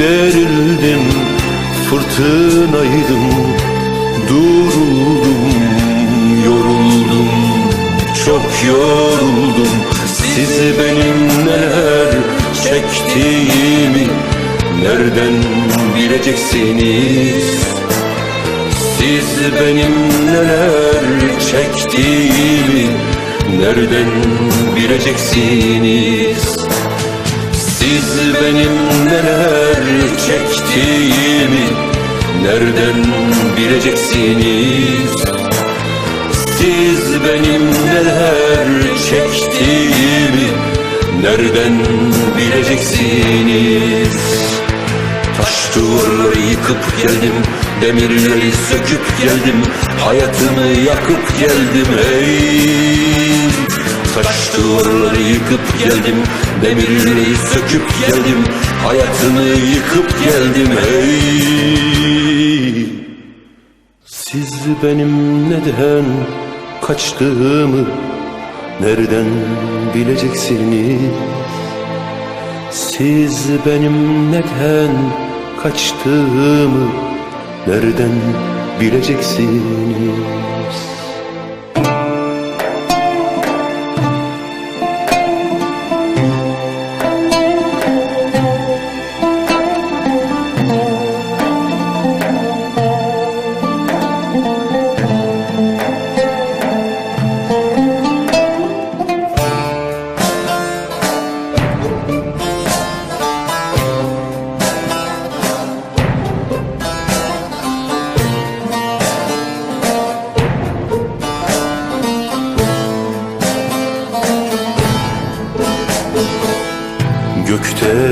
derildim, fırtınaydım, duruldum, yoruldum, çok yoruldum. Siz benim neler çektiğimi nereden bileceksiniz? Siz benim neler çektiğimi nereden bileceksiniz? Siz benim neler çektiğimi nereden bileceksiniz? Siz benim neler çektiğimi nereden bileceksiniz? Taş duvarları yıkıp geldim Demirleri söküp geldim Hayatımı yakıp geldim ey duvarları yıkıp geldim Demirleri söküp geldim Hayatımı yıkıp geldim ey Siz benim neden kaçtığımı Nereden bileceksiniz? Siz benim neden kaçtığımı nereden bileceksiniz?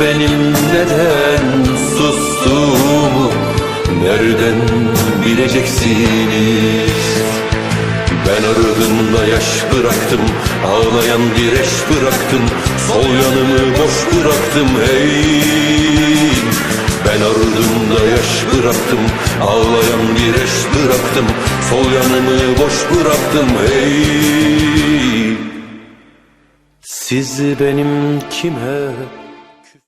Benim neden sustuğumu nereden bileceksiniz? Ben ardımda yaş bıraktım, ağlayan bir eş bıraktım, sol yanımı boş bıraktım hey. Ben ardımda yaş bıraktım, ağlayan bir eş bıraktım, sol yanımı boş bıraktım hey. Siz benim kime